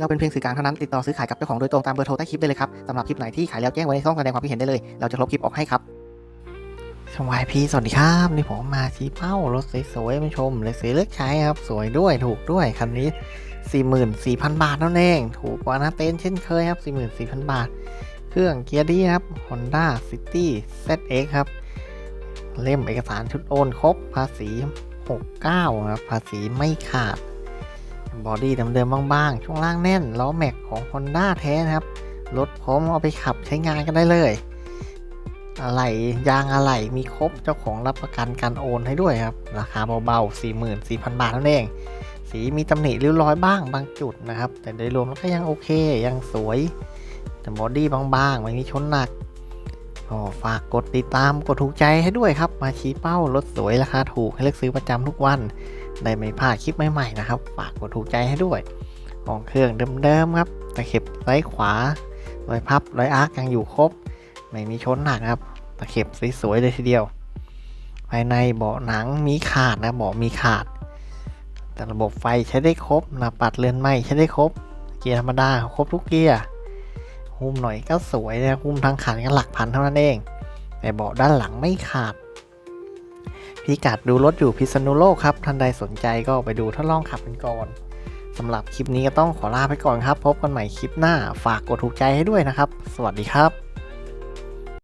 เราเป็นเพียงสื่อกลางเท่านั้นติดต่อซื้อขายกับเจ้าของโดยตรงตามเบอร์โทรใต้คลิปได้เลยครับสำหรับคลิปไหนที่ขายแล้วแจ้งไว้ในช่องแสดงความคิดเห็นได้เลย เราจะลบคลิปออกให้ครับชมวายพีสวัสดีครับนี่ผมมาชี้เป้ารถสวยๆมาชมเลยสีเลือกใช้ครับ สวยด้วยถูกด้วยคันนี้ 44,000 บาทนั่นเอง ถูกกว่านาเต็นเช่นเคยครับ 44,000 บาท เครื่องเกียร์ดีครับ Honda City ZX ครับ เล่มเอกสารชุดโอนครบภาษี 69ครับภาษีไม่ขาด บอดี้เดิมๆบ้างๆ ช่วงล่างแน่น ล้อแม็กของ Honda แท้นะครับ รถพร้อมเอาไปขับใช้งานกันได้เลย อะไหล่ยางอะไหล่มีครบเจ้าของรับประกันการโอนให้ด้วยครับ ราคาเบาๆ 44,000 บาทนั่นเอง สีมีตำหนิริ้วรอยบ้างบางจุดนะครับ แต่โดยรวมแล้วก็ยังโอเค ยังสวย แต่บอดี้บางๆ ไม่มีชนหนัก ก็ฝากกดติดตามกดถูกใจให้ด้วยครับ มาชี้เป้ารถสวยราคาถูกให้เลือกซื้อประจำทุกวัน ได้ไม่พลาดคลิปใหม่ๆนะครับ ฝากกดถูกใจให้ด้วยของเครื่องเดิมๆครับตะเข็บซ้ายขวารอยพับรอยอาร์คยังอยู่ครบ ไม่มีชนหนักครับตะเข็บสวยๆเลยทีเดียว ภายในเบาะหนังมีขาดนะเบาะมีขาด แต่ระบบไฟใช้ได้ครบหน้าปัดเรือนไหมใช้ได้ครบ เกียร์ธรรมดาครบทุกเกียร์ หุ้มหน่อยก็สวยนะหุ้มทั้งคันก็หลักพันเท่านั้นเอง แต่เบาะด้านหลังไม่ขาด พิกัดดูรถอยู่พิษณุโลกครับ ท่านใดสนใจก็ไปดูทดลองขับกันก่อนสำหรับคลิปนี้ก็ต้องขอลาไปก่อนครับ พบกันใหม่คลิปหน้า ฝากกดถูกใจให้ด้วยนะครับ สวัสดีครับ